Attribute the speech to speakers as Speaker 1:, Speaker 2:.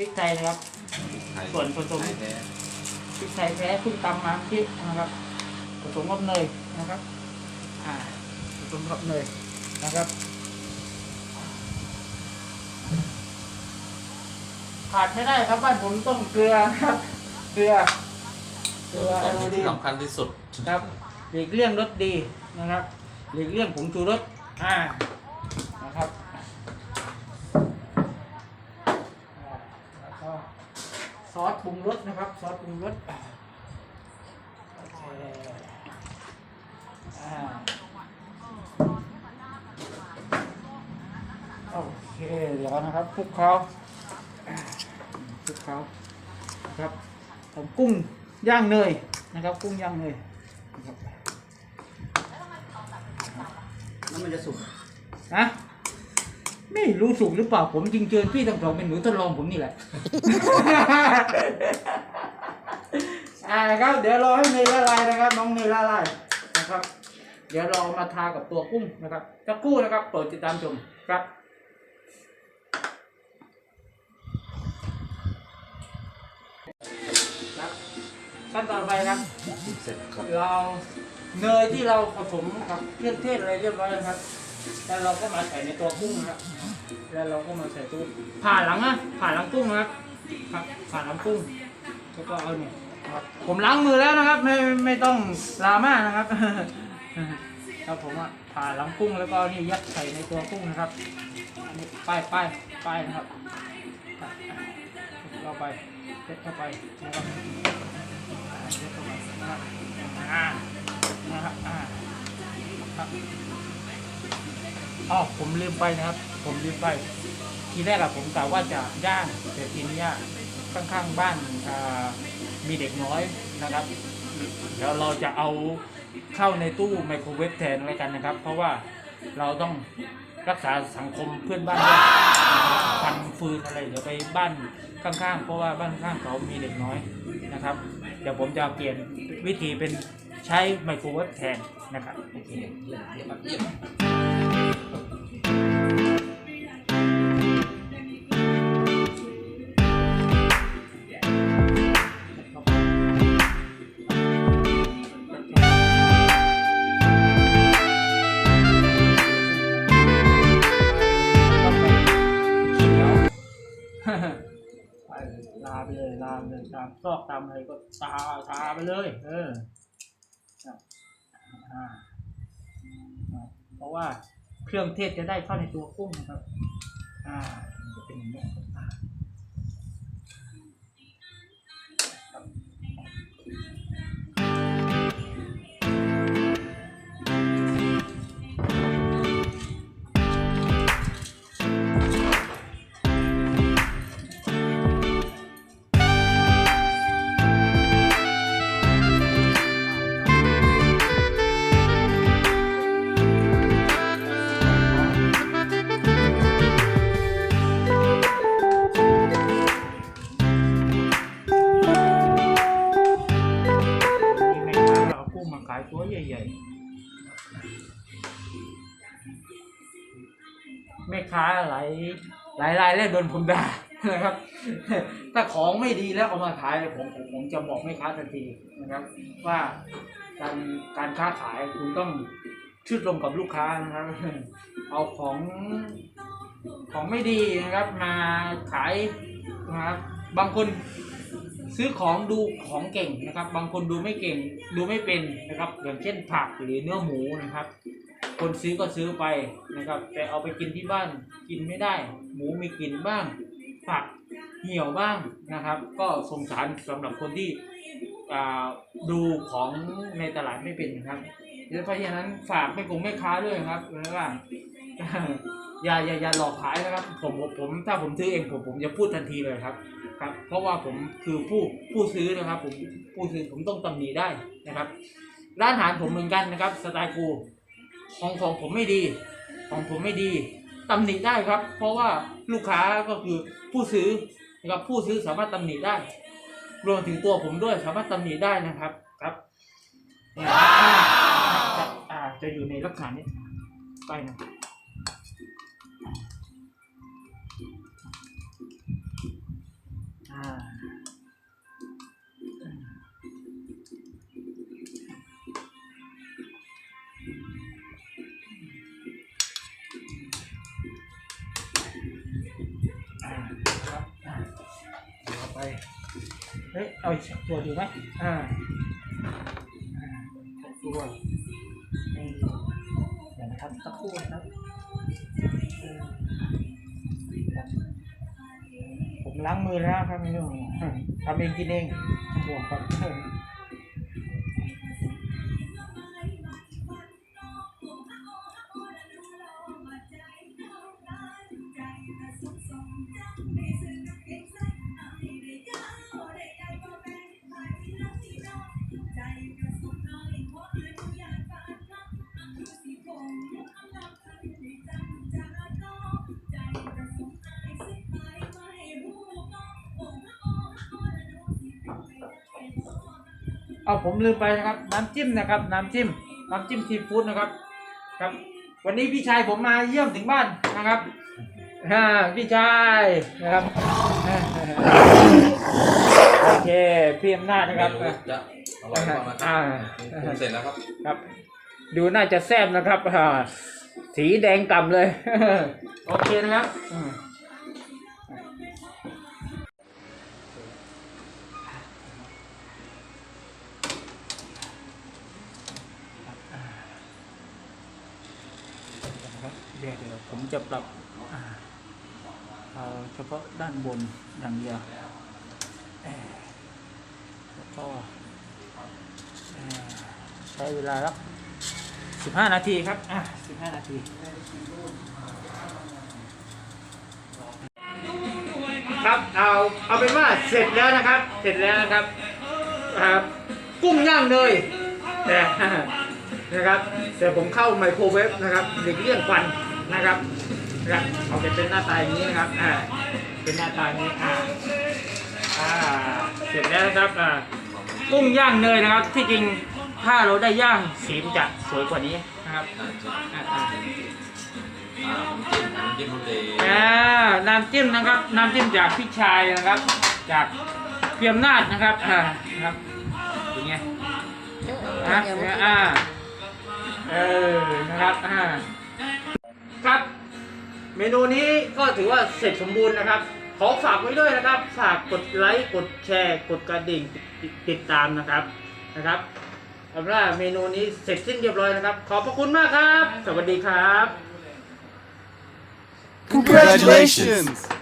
Speaker 1: พริกไทยนะครับ ส่วนผสม
Speaker 2: ไทยแท้
Speaker 1: พริกไทยแท้เพิ่งตำมาที่นะครับ ผสมกับเนยนะครับ อ่า ผสมกับเนยนะครับขาดไม่ได้ครับบ้านผมต้องเกลือครับ เกลือ เกลือ
Speaker 2: ตอน
Speaker 1: โอ
Speaker 2: นี้
Speaker 1: ดี
Speaker 2: ที่สำคัญที่สุด
Speaker 1: ครับหลีกเลี่ยงรสดีนะครับหลีกเลี่ยงผงชูรสอ่านะครับแล้ว ก็ซอสปรุงรสนะครับ ซอสปรุงรสโอเคอ่าโอเคเดี๋ยวนะครับคลุกเขาอ่าคลุกเขานะครับผมกุ้งย่างเนยนะครับ กุ้งย่างเนยนะครับ
Speaker 3: แล้วมันจะสุก
Speaker 1: ฮะ ไม่รู้สุกหรือเปล่าผมจริงเจอพี่ทั้งสองเป็นหนูทดลองผมนี่แหละ อ่าครับ เดี๋ยวรอให้เนยละลายนะครับ น้องเนยละลายนะครับ เดี๋ยวเราเอามาทากับตัวกุ้งนะครับจะกู้นะครับโปรดติดตามชมครับครับขั้นต่อไปครับ
Speaker 2: เสร็จครับ
Speaker 1: เราเนยที่เราผสมกับเครื่องเทศอะไรเรียบร้อยแล้วครับ แล้วเราก็มาใส่ในตัวกุ้งนะครับ แล้วเราก็มาใส่ตู้ผ่าหลังนะผ่าหลังกุ้งนะครับครับผ่าหลังกุ้งแล้วก็เอาเนี่ยครับผมล้างมือแล้วนะครับ ไม่ไม่ต้องลาม่านะครับครับผมอะผ่าหลังกุ้งแล้วก็นี่ยัดใส่ในตัวกุ้งนะครับอันนี้ป้ายป้ายป้ายนะครับเราไปเซ็ตเข้าไปนะครับอ่านะครับอ่าครับ อ๋อผมลืมไปนะครับ ผมลืมไป ทีแรกอะผมกะว่าจะย่างแต่ทีนี้อะข้างๆบ้านอ่ามีเด็กน้อยนะครับเดี๋ยวเราจะเอาเข้าในตู้ไมโครเวฟแทนไว้กันนะครับ เพราะว่าเราต้องรักษาสังคมเพื่อนบ้านด้วยควันฟืนอะไรเดี๋ยวไปบ้านข้างๆ เพราะว่าบ้านข้างเขามีเด็กน้อยนะครับ เดี๋ยวผมจะเปลี่ยนวิธีเป็นใช้ไมโครเวฟแทนนะครับ โอเค
Speaker 2: เยี่ยมเยี่ยมเยี่ยม
Speaker 1: ลาไปเลยลาไปเลยตามซอกตามอะไรก็ตาตาไปเลย เอออะเพราะว่า เครื่องเทศจะได้เข้าในตัวกุ้งนะครับ อ่าจะเป็นอย่างนี้ากุ้งมาขายตัวใหญ่ๆแม่ค้าหลายหลายรายแล้วโดนผมด่านะครับ ถ้าของไม่ดีแล้วเอามาขายผมผมผมจะบอกแม่ค้าทันทีนะครับ ว่าการการค้าขายคุณต้องชื่นชมกับลูกค้านะครับ เอาของของไม่ดีนะครับ มาขายนะครับ บางคน ซื้อของดูของเก่งนะครับ บางคนดูไม่เก่งดูไม่เป็นนะครับ อย่างเช่นผักหรือเนื้อหมูนะครับ คนซื้อก็ซื้อไปนะครับ แต่เอาไปกินที่บ้านกินไม่ได้ หมูมีกลิ่นบ้าง ผักเหี่ยวบ้างนะครับ ก็สงสารสำหรับคนที่อ่าดูของในตลาดไม่เป็นนะครับเพราะฉะนั้นฝากไม่คงไม่ค้าด้วยครับนะว่าอย่าอย่าอย่าหลอกขายนะครับ ผมผมถ้าผมซื้อเองผมผมจะพูดทันทีเลยครับ ครับ เพราะว่าผมคือผู้ผู้ซื้อนะครับ ผมผู้ซื้อผมต้องตำหนิได้นะครับ ร้านอาหารผมเหมือนกันนะครับสไตล์กูของของผมไม่ดี ของผมไม่ดีตำหนิได้ครับ เพราะว่าลูกค้าก็คือผู้ซื้อนะครับผู้ซื้อสามารถตำหนิได้ รวมถึงตัวผมด้วยสามารถตำหนิได้นะครับครับอ่าจะอยู่ในลักษณะนี้ไปนะ อ่าอ่าครับอ่าเอาไป ล้างมือแล้วครับไม่ต้องทำเองกินเองห่วงครับเอน เอาผมลืมไปนะครับ น้ำจิ้มนะครับ น้ำจิ้ม น้ำจิ้มซีฟู้ดนะครับ ครับ วันนี้พี่ชายผมมาเยี่ยมถึงบ้านนะครับอ่าพี่ชายนะครับโอเคพี่อำนาจนะครับ
Speaker 2: ไม่รู้จะอร่อยกว่ามา
Speaker 1: อ่า
Speaker 2: ปรุงเสร็จแล้วครับ
Speaker 1: ครับ ดูน่าจะแซ่บนะครับอ่าสีแดงกล่ำเลย โอเคนะครับ เดี๋ยวเดี๋ยวผมจะปรับเอาเฉพาะด้านบนอย่างเดียวแล้วก็ใช้เวลาสักสิบห้านาทีครับ อะสิบห้านาทีครับเอาเอาเป็นว่าเสร็จแล้วนะครับ เสร็จแล้วนะครับครับกุ้งย่างเนยแต่นะครับ แต่ผมเข้าไมโครเวฟนะครับหลีกเลี่ยงควัน นะครับนะครับออกจะเป็นหน้าตาอย่างนี้นะครับอ่าเป็นหน้าตาอย่างนี้อ่าอ่าเสร็จแล้วนะครับอ่ากุ้งย่างเนยนะครับ ที่จริงถ้าเราได้ย่างสีมันจะสวยกว่านี้นะครับอ่าอ่า
Speaker 2: อ่าน้ำจิ้มน้ำจิ้มรสเดย์
Speaker 1: อ่าน้ำจิ้มนะครับน้ำจิ้มจากพี่ชายนะครับ จากเพียมนาดนะครับอ่านะครับเป็นไงอะอ่าเออนะครับอ่า ครับ เมนูนี้ก็ถือว่าเสร็จสมบูรณ์นะครับ ขอฝากไว้ด้วยนะครับ ฝากกดไลค์กดแชร์กดกระดิ่งติดตามนะครับนะครับเอาล่ะเมนูนี้เสร็จสิ้นเรียบร้อยนะครับ ขอบพระคุณมากครับ สวัสดีครับ
Speaker 4: Congratulations!